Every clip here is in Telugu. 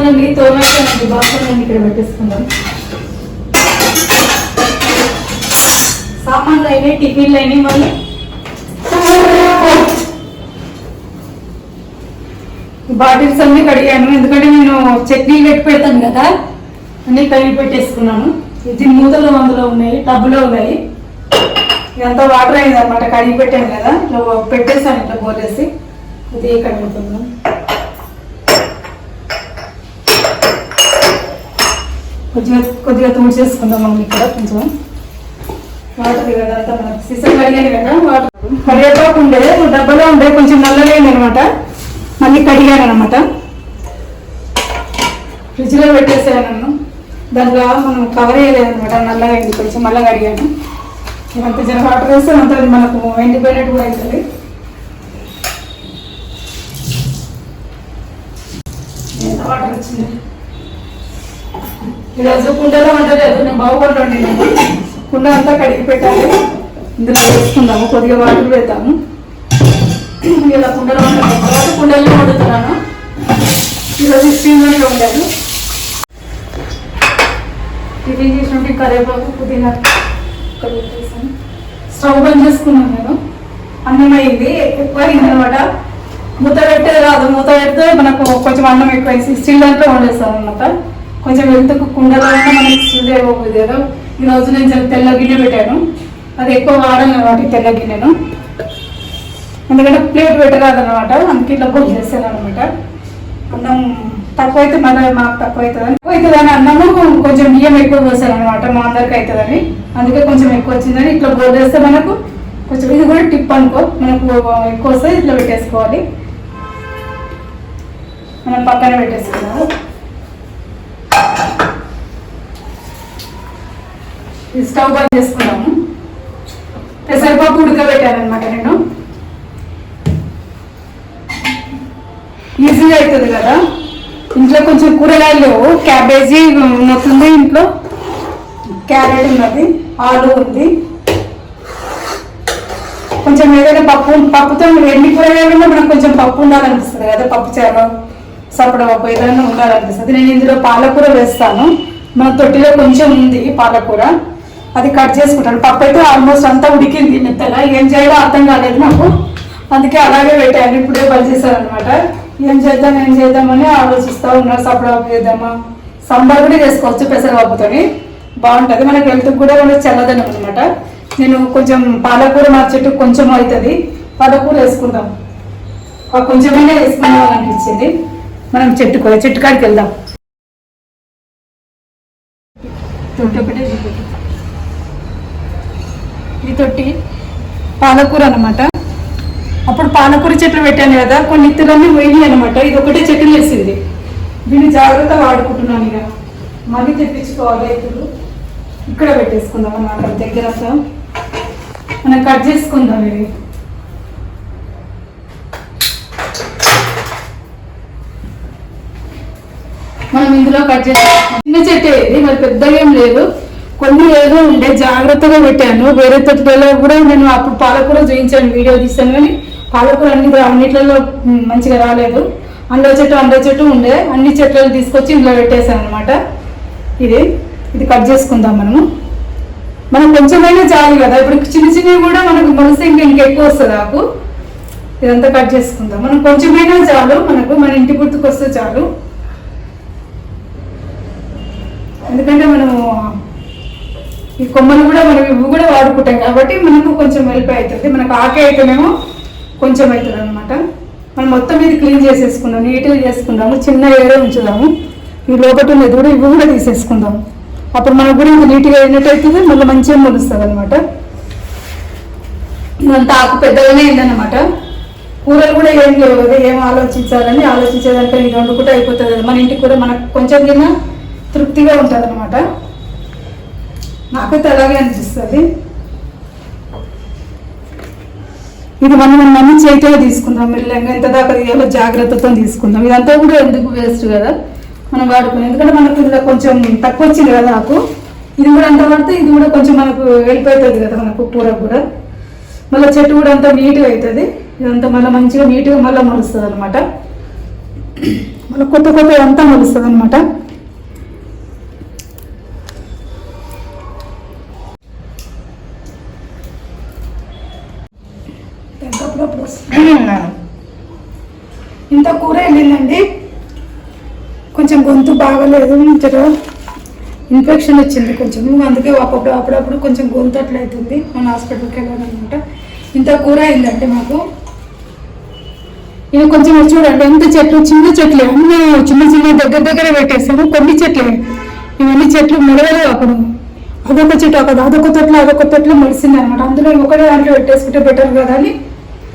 సామాన్లన్నీ తోమైతే బాత్రూమ్ ఇక్కడ పెట్టేసుకుందాం. సామాన్లు అయినాయి టిఫిన్లు అయినాయి మళ్ళీ. బాటిల్స్ అన్ని కడిగాను. ఎందుకంటే నేను చట్నీ పెట్టి పెడతాను కదా అన్ని కడిగి పెట్టేసుకున్నాను. ఇది మూతలు అందులో ఉన్నాయి టబ్బులో ఉన్నాయి. ఇదంతా వాటర్ అయింది అనమాట కడిగి పెట్టాను కదా. ఇట్లా పెట్టేసాను ఇట్లా పోలేసి ఇది కడుగుతున్నాను కొద్దిగా కొద్దిగా తుడిచేసుకుందాం మనం ఇక్కడ కొంచెం. వాటర్ కదా అంతా కడిగాను కదా వాటర్. కడిగేపాకు ఉండే డబ్బాలో ఉండే కొంచెం నల్లలేదు అనమాట మళ్ళీ కడిగాను అనమాట ఫ్రిడ్జ్లో పెట్టేసాను నన్ను. దాంట్లో మనం కవర్ చేయలేదు అనమాట నల్లగా అయింది కొంచెం మళ్ళీ కడిగాను. ఇదంతా జర వాటర్ వేస్తే అంత మనకు ఎండిపోయినట్టు కూడా అవుతుంది. వాటర్ వచ్చింది? ఈరోజు కుండలో వంట నేను బాగుపడి వండినాను కుండ అంతా కడిగి పెట్టాలి. ఇందులో వేసుకుందాము కొద్దిగా వాటర్ పెడతాము ఇలా కుండలో వంట తర్వాత కుండల్లో వండుతున్నాను. ఈరోజు స్టీమ్లోనే వండాను. టిఫిన్ చేసినట్టు కరేపాకు పుదీనా స్టవ్ బంద్ చేసుకున్నాను నేను. అన్నం అయింది ఎక్కువ అయింది అనమాట మూత పెట్టేది రాదు మూత పెడితే మనకు కొంచెం అన్నం ఎక్కువ వేసి స్టీల్ దాంట్లో వండేస్తాను అనమాట కొంచెం వెళ్తుకు కుండలో మనకి స్టీల్ ఏదో ఈ రోజు నేను చాలా తెల్ల గిన్నె పెట్టాను. అది ఎక్కువ వాడను అనమాట తెల్ల గిన్నెను. ఎందుకంటే ప్లేట్ పెట్టరాదు అనమాట అందుకే ఇట్లా బుక్ చేస్తాను అనమాట అన్నం తక్కువ అయితే మన మాకు తక్కువ అవుతుందని తక్కువ అవుతుందని అన్నము కొంచెం బియ్యం ఎక్కువ పోసాను అనమాట మా అందరికి అవుతుందని అందుకే కొంచెం ఎక్కువ వచ్చిందని ఇట్లా బోర్ చేస్తే మనకు కొంచెం ఇది కూడా టిప్ అనుకో మనకు ఎక్కువ వస్తే ఇట్లా పెట్టేసుకోవాలి. మనం పక్కన పెట్టేసుకున్నాము స్టవ్ బంద్ చేసుకున్నాము. పెసరపప్పు ఉడకబెట్టారనమాట నేను. ఈజీగా అవుతుంది కదా. ఇంట్లో కొంచెం కూరగాయలు క్యాబేజీ ఉన్నట్టుంది ఇంట్లో. క్యారెట్ ఉన్నది ఆలు ఉంది. కొంచెం ఏదైనా పప్పు పప్పుతో ఎన్ని కూరగాయలు ఉన్నా మనకు కొంచెం పప్పు ఉండాలనిపిస్తుంది కదా పప్పు చేప సపడ పప్పు ఏదైనా ఉండాలనిపిస్తుంది. నేను ఇందులో పాలకూర వేస్తాను. మన తొట్టిలో కొంచెం ఉంది పాలకూర. అది కట్ చేసుకుంటాను. పప్పు అయితే ఆల్మోస్ట్ అంతా ఉడికింది మెత్తగా. ఏం చేయాలో అర్థం కాలేదు నాకు. అందుకే అలాగే పెట్టాను ఇప్పుడే పని చేశారనమాట ఏం చేద్దాం ఏం చేద్దామని ఆలోచిస్తూ ఉన్నారు సపడపప్పు చేద్దామా సాంబార్ కూడా చేసుకోవచ్చు పెసరపప్పుతోని. బాగుంటుంది. మనకి హెల్త్కి కూడా మన చల్లదనం అనమాట నేను కొంచెం పాలకూర మా చెట్టు కొంచెం అవుతుంది. పాలకూర వేసుకుందాం. ఆ కొంచెమైనా వేసుకుందాం అనిపించింది మనం చెట్టుకో చెట్టు కాడికి వెళ్దాం. తొట్టి ఈ తొట్టి పాలకూర అన్నమాట. అప్పుడు పాలకూర చెట్లు పెట్టాను కదా కొన్ని ఇత్తులన్నీ పోయినాయి అనమాట ఇది ఒకటే చెట్టు వేసింది దీన్ని జాగ్రత్త వాడుకుంటున్నాను ఇక. మళ్ళీ తెప్పించుకోవాలి ఇతరులు ఇక్కడ పెట్టేసుకుందాం అన్నమాట దగ్గర మనం కట్ చేసుకుందాం ఇది. మనం ఇందులో కట్ చేసుకుందాం చిన్న చెట్టు ఇది మరి పెద్దగా ఏం లేదు. కొన్ని ఏదో ఉండే జాగ్రత్తగా పెట్టాను వేరే తొట్టులలో కూడా నేను అప్పుడు పాలకూర చూపించాను వీడియో తీసాను కానీ పాలకూర అన్ని అన్నిట్లలో మంచిగా రాలేదు. అండో చెట్టు అండో చెట్టు ఉండే అన్ని చెట్లను తీసుకొచ్చి ఇందులో పెట్టేశాను అనమాట ఇది ఇది కట్ చేసుకుందాం మనము. మనం కొంచెమైనా చాలు కదా ఇప్పుడు చిన్న చిన్నవి కూడా మనకు మనసు ఇంకా ఇంకెక్కువ వస్తుంది ఆకు. ఇదంతా కట్ చేసుకుందాం. మనం కొంచెమైనా చాలు మనకు మన ఇంటి గుర్తుకు వస్తే చాలు. ఎందుకంటే మనము ఈ కొమ్మలు కూడా మనం ఇవి కూడా వాడుకుంటాం కాబట్టి మనకు కొంచెం వెలిపి అవుతుంది. మనకు ఆకే అయితేనేమో కొంచెం అవుతుంది అనమాట మనం మొత్తం ఇది క్లీన్ చేసేసుకుందాం నీట్గా చేసుకుందాము చిన్న ఏరే ఉంచుదాము. ఈ లోపల ఉన్నది కూడా ఇవి కూడా తీసేసుకుందాం. అప్పుడు మనకు కూడా నీట్గా అయినట్టు అవుతుంది మళ్ళీ మంచిగా మొలుస్తుంది అనమాట ఇదంతా ఆకు పెద్దగానే అయిందనమాట కూరలు కూడా ఏం లేవు ఏం ఆలోచించాలని ఆలోచించేదాంట్లో ఇది వండుకుంటే అయిపోతుంది మన ఇంటికి కూడా మనకు కొంచెం తిన్నా తృప్తిగా ఉంటుంది అనమాట నాకైతే అలాగే అనిపిస్తుంది. ఇది మనం మన చేతిలో తీసుకుందాం మెల్లగా ఎంత దాకా తీయాలో జాగ్రత్తతో తీసుకుందాం. ఇదంతా కూడా ఎందుకు వేస్ట్ కదా? మనం వాడుకుని ఎందుకంటే మనకు ఇందులో కొంచెం తక్కువ వచ్చింది కదా నాకు ఇది కూడా అంత పడితే ఇది కూడా కొంచెం మనకు వెళ్ళిపోతుంది కదా మనకు కూర కూడా. మళ్ళీ చెట్టు కూడా అంతా నీట్గా అవుతుంది ఇదంతా మళ్ళీ మంచిగా నీట్గా మళ్ళీ మలుస్తుంది అనమాట మళ్ళీ కొత్త కొత్త అంతా మొలుస్తుంది అనమాట కూరలో వస్తుంది. ఇంత కూర వెళ్ళిందండి కొంచెం గొంతు బాగలేదు జర ఇన్ఫెక్షన్ వచ్చింది కొంచెం. అందుకే అప్పుడప్పుడు అప్పుడప్పుడు కొంచెం గొంతు అట్లా అవుతుంది. హాస్పిటల్కి వెళ్ళాలన్నమాట. ఇంత కూర అయిందంటే మాకు. ఇది కొంచెం చూడండి ఎంత చెట్లు చిన్న చెట్లు. అన్ని చిన్న చిన్న దగ్గర దగ్గర పెట్టేసాము కొన్ని చెట్లు. ఇవన్నీ చెట్లు మొదలవు అప్పుడు. అదొక చెట్టు ఒక అదొక తొట్లు అదొక తొట్లు మొలిసింది అనమాట అందులో ఒకటే దాంట్లో పెట్టేసుకుంటే బెటర్ కదా అని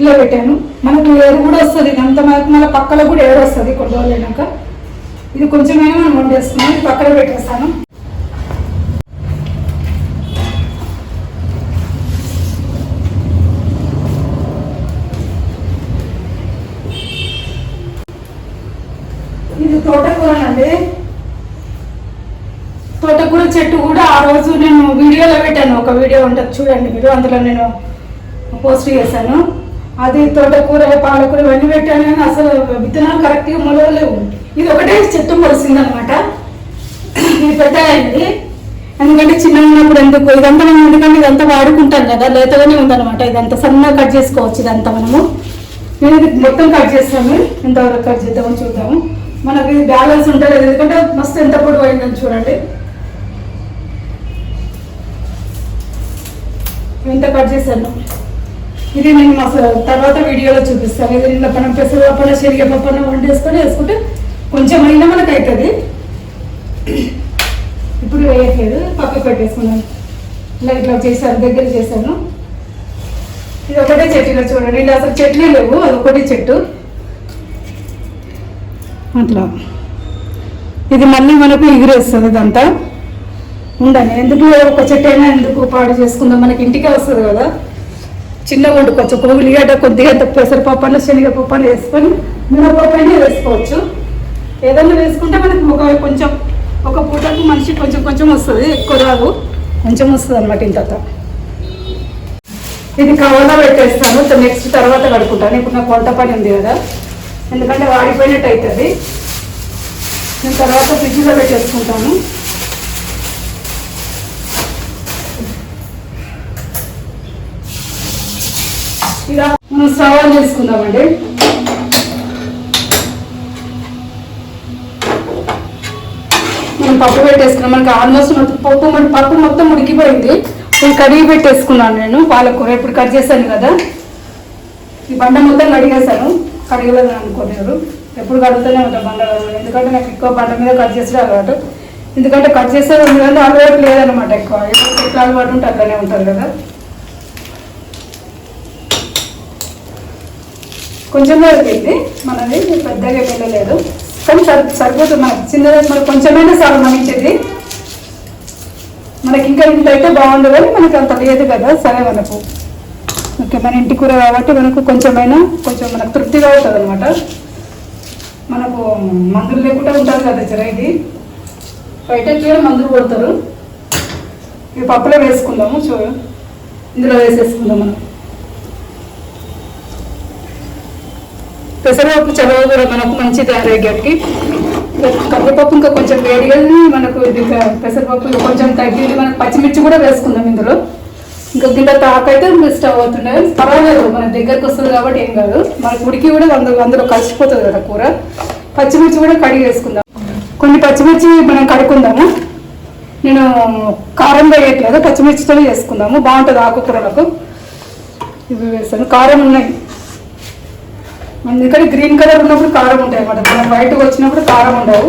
ఇలా పెట్టాను మనకు ఏరు కూడా వస్తుంది. అంత మనకు మళ్ళీ పక్కలో కూడా ఏరు వస్తుంది కొన్ని రోజులు ఇది కొంచెమైనా మనం వండేస్తున్నాం ఇది పక్కన పెట్టేస్తాను. ఇది తోటకూర అండి తోటకూర చెట్టు కూడా ఆ రోజు నేను వీడియోలో పెట్టాను. ఒక వీడియో ఉంటుంది. చూడండి మీరు. అందులో నేను పోస్ట్ చేశాను. అది తోటకూర పాలకూర ఇవన్నీ పెట్టాను కానీ అసలు విత్తనాలు కరెక్ట్గా మొలవలేవు. ఇది ఒకటే చెట్టు మొలిసింది అనమాట ఇది పెద్ద అయింది. ఎందుకంటే చిన్న ఉన్నప్పుడు ఎందుకు? ఇదంతా మనం ఎందుకంటే ఇదంతా వాడుకుంటాం కదా లేతగానే ఉందన్నమాట. ఇదంతా సన్నగా కట్ చేసుకోవచ్చు ఇదంతా మనము. నేను ఇది మొత్తం కట్ చేస్తాను. ఎంతవరకు కట్ చేద్దామని చూద్దాము. మనకి బ్యాలెన్స్ ఉంటుంది ఎందుకంటే మస్తు ఎంత పొడి పోయిందని చూడండి. ఎంత కట్ చేశాను? ఇది నేను మా తర్వాత వీడియోలో చూపిస్తాను. ఇది నిన్న మనం పెసరపప్పున శనగపప్పున వండేసుకొని వేసుకుంటే కొంచెం అయినా మనకు అవుతుంది ఇప్పుడు వేయట్లేదు. పక్కకు పెట్టేసుకున్నాను. ఇలా ఇట్లా చేశాను దగ్గర చేశాను. ఇది ఒకటే చెట్టు చూడండి. ఇలా అసలు చెట్లే లేవు. అది ఒకటే చెట్టు. అట్లా. ఇది మళ్ళీ మనకు ఎగిరేస్తుంది ఇదంతా. ఉండండి. ఎందుకు? ఒక చెట్టు అయినా ఎందుకు పాడు చేసుకుందాం? మనకి ఇంటికే వస్తుంది కదా. చిన్న వండుకోవచ్చు ఒక ఉల్లిగడ్డ కొద్దిగా ఇంత పెసరపప్పు అన్న శనగపప్పు వేసుకొని మినపప్పు అయినా వేసుకోవచ్చు. ఏదైనా వేసుకుంటే మనకి ఒక కొంచెం ఒక పూటకు మనిషి కొంచెం కొంచెం వస్తుంది ఎక్కువ రాదు. కొంచెం వస్తుంది అనమాట ఇంత ఇది కవర్లో పెట్టేస్తాను నెక్స్ట్ తర్వాత కడుక్కుంటాను. ఇప్పుడు నాకు వంట పని ఉంది కదా. ఎందుకంటే వాడిపోయినట్టు అవుతుంది. నేను తర్వాత ఫ్రిడ్జ్లో పెట్టేసుకుంటాను ఇలా మనం స్టవ్ ఆన్ చేసుకుందామండి. మనం పప్పు పెట్టేసుకున్నాం. మనకి ఆల్మోస్ట్ మొత్తం పప్పు మన పప్పు మొత్తం ఉడికిపోయింది నేను కడిగి పెట్టేసుకున్నాను నేను. పాలకూర ఇప్పుడు కట్ చేశాను కదా. ఈ బండ మొత్తం కడిగేశాను. కడిగలేదు అనుకోలేరు ఎప్పుడు కడుగుతూనే ఉంటాను బండ. ఎందుకంటే నాకు ఎక్కువ బండ మీద కట్ చేసే అలవాటు. ఎందుకంటే కట్ చేసే ఎందుకంటే అలవాటు లేదనమాట ఎక్కువ. ఎట్లా అలవాటు ఉంటే అట్లనే ఉంటారు కదా. కొంచెం అయితే మనది పెద్దగా వెళ్ళలేదు. కానీ సరి సరిపోతుంది. మనకి చిన్నది మనకు కొంచెమైనా సార్ మనించేది మనకి ఇంకా ఇంత అయితే బాగుండు కానీ మనకి అంత లేదు కదా. సరే మనకు. ఓకే మన ఇంటి కూర కాబట్టి మనకు కొంచెమైనా కొంచెం మనకు తృప్తిగా ఉంటుంది అనమాట మనకు మందులు లేకుండా ఉంటుంది కదా జర ఇది బయట కూడా మందులు కొడతారు. ఇవి పప్పులో వేసుకుందాము చూ ఇందులో వేసేసుకుందాం మనం. పెసరపప్పు చదవ కూడా మనకు మంచిది ఆరోగ్యానికి. కందిపప్పు ఇంకా కొంచెం వేడిగానే మనకు ఇది ఇంకా పెసరపప్పు కొంచెం తగ్గింది. మనకు పచ్చిమిర్చి కూడా వేసుకుందాం ఇందులో. ఇంకా కింద తాక అయితే స్టవ్ అవుతుండే పర్వాలేదు మన దగ్గరకు వస్తుంది కాబట్టి ఏం కాదు. మనకు ఉడికి కూడా అందులో అందులో కలిసిపోతుంది కదా కూర. పచ్చిమిర్చి కూడా కడిగి వేసుకుందాం. కొన్ని పచ్చిమిర్చి మనం కడుక్కుందాము. నేను కారం వేయట్లేదు. పచ్చిమిర్చితోనే చేసుకుందాము బాగుంటుంది ఆకుకూరలకు. ఇవి వేస్తాను కారం ఉన్నాయి. ఎందుకంటే గ్రీన్ కలర్ ఉన్నప్పుడు కారం ఉంటాయి అన్నమాట. మనం వైట్గా వచ్చినప్పుడు కారం ఉండవు.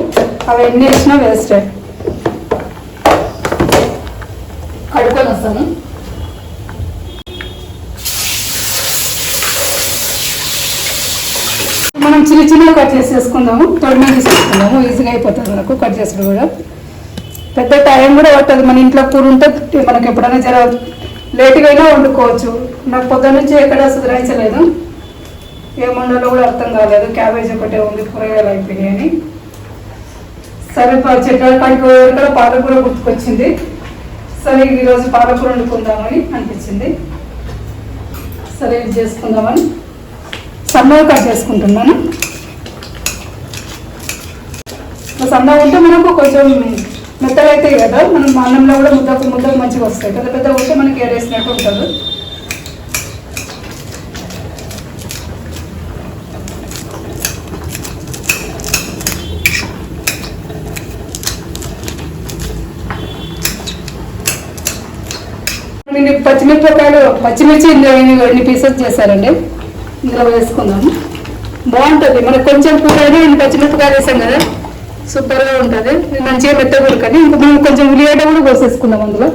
అవి ఎన్ని వేసినా వేస్టే కడుక్కొని వస్తాను. మనం చిన్న చిన్నగా కట్ చేసేసుకుందాము. తొడిమే తీసుకుందాము. ఈజీగా అయిపోతుంది మనకు కట్ చేసుడు కూడా. పెద్ద టైం కూడా పట్టదు. మన ఇంట్లో కూర ఉంటే మనకి ఎప్పుడైనా జర లేట్గా అయినా వండుకోవచ్చు. నాకు పొద్దున్న నుంచి ఎక్కడ సుధరించలేదు ఏం కూడా అర్థం కాలేదు. క్యాబేజ్ ఒకటే ఉంది కూరగాయలు అయిపోయినాయి అని. సరే ప- చెట్ల కాడికి కూడా పాలకూర గుర్తుకొచ్చింది. సరే ఈరోజు పాలకూర వండుకుందామని అనిపించింది. సరే ఇది చేసుకుందామని. సన్నగా కట్ చేసుకుంటున్నాను. సన్నగా ఉంటే మనకు కొంచెం మెత్తగా అవుతాయి కదా. మనం అన్నంలో కూడా ముద్దకు ముద్దకు మంచిగా వస్తాయి పెద్ద పెద్ద ఉంటే మనకి ఏడేసినట్టు ఉంటుంది నేను పచ్చిమిరపకాయలు పచ్చిమిర్చి ఎన్ని- పీసెస్ చేశారండి. ఇందులో వేసుకుందాము బాగుంటుంది. మనకు కొంచెం కూర అయినా పచ్చిమిరపకాయలు వేసాం కదా. సూపర్గా ఉంటుంది. మంచిగా మెత్తగా ఉడకని ఇంకా మనం కొంచెం ఉల్లిగడ్డ కూడా కోసేసుకుందాం అందులో.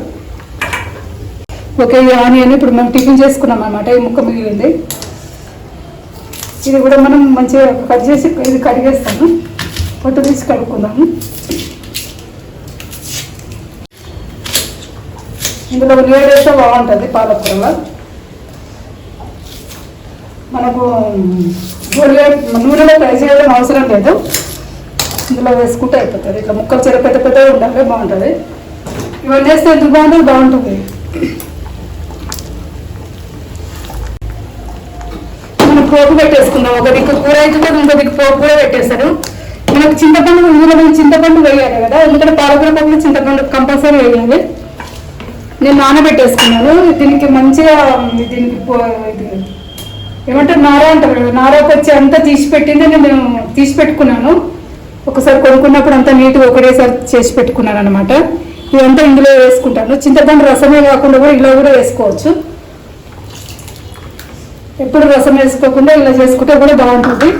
ఓకే ఈ ఆనియన్ ఇప్పుడు మనం టిఫిన్ చేసుకున్నాం అనమాట ఈ ముక్క మిగిలింది. ఇది కూడా మనం మంచిగా కట్ చేసి ఇది కడిగేస్తాము. పొట్టు తీసి కడుక్కుందాము. ఇందులో ఉల్లిగడ్డ వేస్తే బాగుంటుంది పాలకూరలో మనకు నూనెలో ఫ్రై చేయడం అవసరం లేదు. ఇందులో వేసుకుంటే అయిపోతుంది. ఇట్లా ముక్కలు చెర పెద్ద పెద్దగా ఉండాలి బాగుంటుంది. ఇవన్నీ వేస్తే ఎందుకు బాగుంటుంది? బాగుంటుంది. మనం పోపు పెట్టేసుకుందాం. ఒక దిక్కు కూర అయితే ఇంకో దిక్కు పోపు కూడా పెట్టేస్తారు. మనకు చింతపండు ఇందులో మనం చింతపండు వేయాలి కదా. ఎందుకంటే పాలకూర పప్పులు చింతపండు కంపల్సరీ వేయాలి. నేను నానబెట్టేసుకున్నాను. దీనికి మంచిగా దీనికి పో- ఇది ఏమంటారు నార అంటారు కదా నారకు వచ్చి అంతా తీసి పెట్టింది నేను తీసి పెట్టుకున్నాను. ఒకసారి కొనుక్కున్నప్పుడు అంతా నీట్గా ఒకటేసారి చేసి పెట్టుకున్నాను అనమాట ఇదంతా ఇందులో వేసుకుంటాను. చింతపండు రసమే కాకుండా కూడా ఇలా కూడా వేసుకోవచ్చు. ఎప్పుడు రసం వేసుకోకుండా ఇలా చేసుకుంటే కూడా బాగుంటుంది.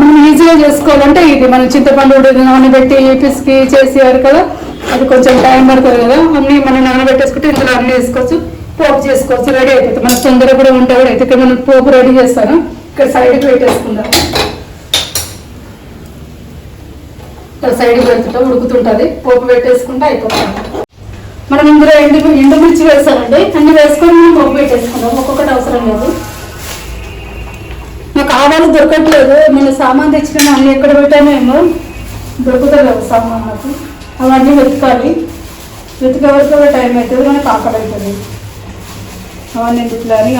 మనం ఈజీగా చేసుకోవాలంటే ఇది మనం చింతపండు నానబెట్టి పిసికి చేసేవారు కదా. అది కొంచెం టైం పడుతుంది కదా. అన్ని మనం నానబెట్టేసుకుంటే ఇందులో అన్ని వేసుకోవచ్చు పోపు చేసుకోవచ్చు రెడీ అయిపోతుంది. మనకు తొందరగా కూడా ఉంటే కూడా. అయితే ఇక్కడ మనం పోపు రెడీ చేస్తాను. ఇక్కడ సైడ్కి పెట్టేసుకుందాం. ఇక్కడ సైడ్కి పెడుతుంటే ఉడుకుతుంటుంది. పోపు పెట్టేసుకుంటే అయిపోతుంది. మనం ఇందులో ఎండు ఎండుమిర్చి వేస్తామండి అన్ని వేసుకొని మనం పోపు పెట్టేసుకుందాం. ఒక్కొక్కటి అవసరం లేదు. నాకు ఆవాలు దొరకట్లేదు. నేను సామాన్ తెచ్చుకుని అన్ని ఎక్కడ పెట్టానేమో దొరుకుతలేవు సామాన్ నాకు అవన్నీ వెతకాలి. వెతికే వరకు కూడా టైం అవుతుంది మనకు ఆకలి అవుతుంది. అవన్నీ ఎందుకులే అని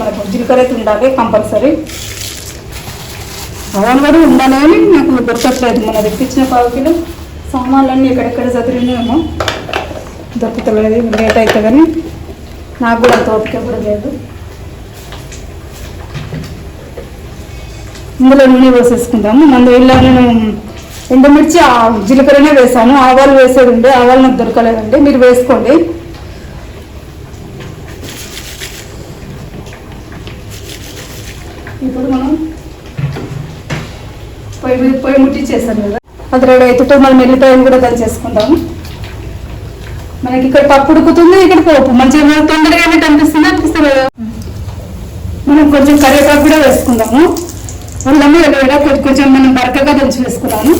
మనకు జీలకర్ర అయితే ఉండాలి కంపల్సరీ. అవన్నీ కూడా ఉండాలి అని నాకు దొరకట్లేదు. మన తెప్పించిన పావు కిలో. సామాన్లన్నీ ఎక్కడెక్కడ చదివినాయేమో దొరుకుతలేదు. లేట్ అవుతుంది కానీ నాకు కూడా అంత కూడా లేదు. ఇందులో నూనె పోసేసుకుందాము. మన ఇలా నేను ఎండుమిర్చి ఆ జీలకర్రనే వేసాను. ఆవాలు వేసేది ఉండే ఆవాలు నాకు దొరకలేదండి. మీరు వేసుకోండి. ఇప్పుడు మనం పొయ్యి మీద పొయ్యి ముట్టించేసాం కదా. అది రెడీ అవుతుంటే మనం ఎల్లిపాయలు కూడా దంచేసుకుందాము మనకి ఇక్కడ పప్పు ఉడుకుతుంది ఇక్కడ పోపు. మంచిగా తొందరగా ఏమిటి అనిపిస్తుంది? అనిపిస్తుంది? కదా మనం కొంచెం కరివేపాకు కూడా వేసుకుందాము. అల్లము కొంచెం కొంచెం మనం బరకగా దంచి వేసుకున్నాము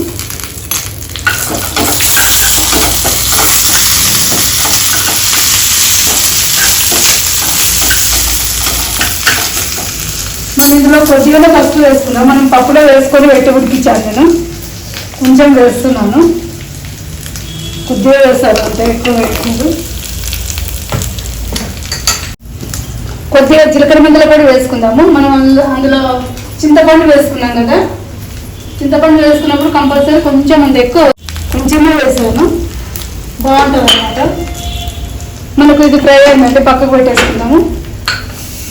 మనం ఇందులో కొద్దిగానే పసుపు వేసుకున్నాం మనం పప్పులో వేసుకొని పెట్టి ఉడికించాను నేను కొంచెం వేస్తున్నాను. కొద్దిగా వేస్తాను అంటే ఎక్కువ వేసుకుంటూ కొద్దిగా జీలకర్ర మెంతులు కూడా వేసుకుందాము. మనం అందులో అందులో చింతపండు వేసుకున్నాం కదా. చింతపండు వేసుకున్నప్పుడు కంపల్సరీ కొంచెం అంత ఎక్కువ కొంచెమే వేసాను. బాగుంటుంది అనమాట మనకు ఇది ఫ్రై అయిందంటే పక్కకు పెట్టేసుకుందాము.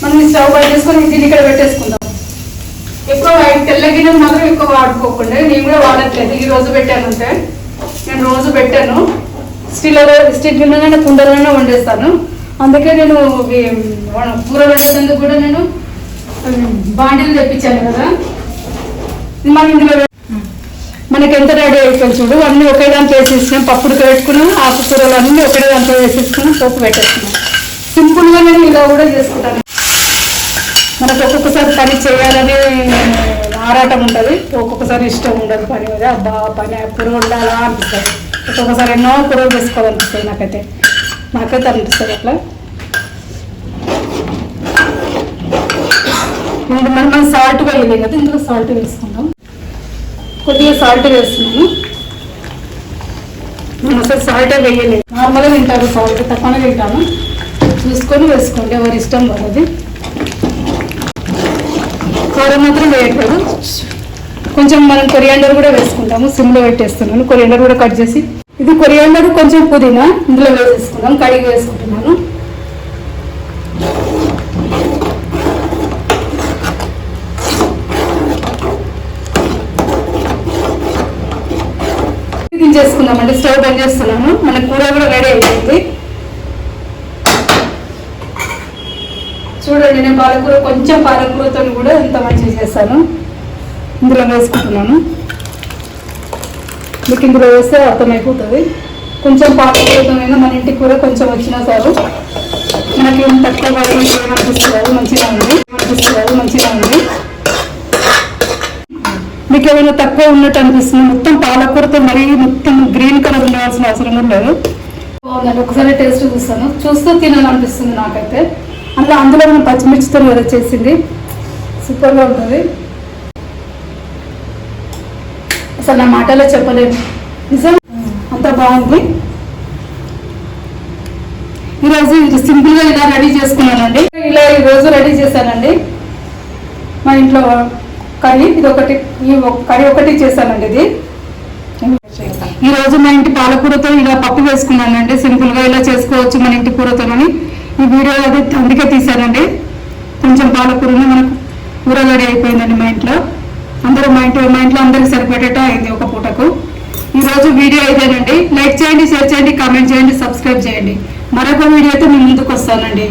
మనం ఈ స్టవ్ బయట చేసుకొని దీన్ని ఇక్కడ పెట్టేసుకుందాం. ఎక్కువ తెల్ల గిన్నెలు మాత్రం ఎక్కువ వాడుకోకుండా నేను కూడా వాడట్లేదు. ఈ రోజు పెట్టాను అంటే నేను రోజు పెట్టాను. స్టీల్ స్టీల్ గిన్నెలోనే కుండలోనే వండేస్తాను. అందుకే నేను కూర వండేందుకు కూడా నేను బాండీలు తెప్పించాను కదా. మనం ఇందులో మనకి ఎంత రెడీ అయిపోయింది చూడు అన్నీ ఒకే దాంట్లో వేసేసినాం. పప్పుడు పెట్టుకున్నాం ఆకుకూరలు అన్నీ ఒకే దాంట్లో వేసేసుకున్నాం పోపు పెట్టేసుకున్నాం. సింపుల్గా నేను ఇలా కూడా చేసుకుంటాను. మనకు ఒక్కొక్కసారి పని చేయాలని ఆరాటం ఉంటుంది. ఒక్కొక్కసారి ఇష్టం ఉండదు పని మీద. అబ్బా పని ఎప్పుడు ఉండాలా అనిపిస్తుంది. ఒక్కొక్కసారి ఎన్నో కూరలు చేసుకోవాలనిపిస్తుంది నాకైతే. నాకైతే అనిపిస్తుంది అట్లా. ఇందులో మనం మనం సాల్ట్ వేయలేం కదా ఇందులో సాల్ట్ వేసుకుందాం. కొద్దిగా సాల్ట్ వేస్తున్నాను. మేము అసలు సాల్టే వేయలేదు. నార్మల్గా తింటాము సాల్ట్ తక్కువనే తింటాము చూసుకొని వేసుకోండి ఎవరి ఇష్టం వాళ్ళది కారం మాత్రం వేయట్లేదు కొంచెం మనం కొరియాండర్ కూడా వేసుకుంటాము సిమ్లో పెట్టేస్తున్నాను. కొరియాండర్ కూడా కట్ చేసి ఇది కొరియాండర్ కొంచెం పుదీనా ఇందులో వేసేసుకుందాం కడిగి వేసుకుంటున్నాను. స్టవ్ బంద్ చేస్తున్నాను. మన కూర కూడా రెడీ అయిపోయింది. చూడండి నేను పాలకూర కొంచెం పాలకూరతో కూడా ఎంత మంచిగా చేస్తాను ఇందులో వేసుకుంటున్నాను. మీకు ఇందులో వేస్తే అర్థమైపోతుంది. కొంచెం పాలకూరతోనైనా మన ఇంటి కూర కొంచెం వచ్చినా సారు మనకి ఏం తక్కువ పడకుండా ఏమనిపిస్తున్నారు మంచిగా ఉంది. అనిపిస్తున్నారు మంచిగా ఉంది. మీకు ఏమైనా తక్కువ ఉన్నట్టు అనిపిస్తుంది? మొత్తం పాలకూరతో మరీ మొత్తం గ్రీన్ కలర్ ఉండవలసిన అవసరం కూడా లేదు. బాగుందండి. ఒకసారి టేస్ట్ చూస్తాను. చూస్తూ తినాలనిపిస్తుంది నాకైతే. అందులో అందులో మనం పచ్చిమిర్చితో కదా చేసింది. సూపర్గా ఉంటుంది. అసలు నా మాటలో చెప్పలేదు నిజం? అంత బాగుంది. ఈరోజు సింపుల్గా ఇలా రెడీ చేసుకున్నానండి. ఇలా ఈరోజు రెడీ చేశానండి. మా ఇంట్లో కర్రీ ఇది ఒకటి ఈ కర్రీ ఒకటి చేశానండి ఇది. ఈ రోజు మా ఇంటి పాలకూరతో ఇలా పప్పు వేసుకున్నానండి. సింపుల్గా ఇలా చేసుకోవచ్చు మన ఇంటి కూరతోనని. ఈ వీడియో అది అందుకే తీశానండి. కొంచెం పాలకూరని మనకు కూర అయిపోయిందండి మా ఇంట్లో. అందరూ మా ఇంట్లో మా ఇంట్లో అందరికి సరిపడేట అయింది ఒక పూటకు. ఈరోజు వీడియో ఇదేనండి. లైక్ చేయండి షేర్ చేయండి కామెంట్ చేయండి సబ్స్క్రైబ్ చేయండి. మరొక వీడియోతో మీ ముందుకు వస్తానండి.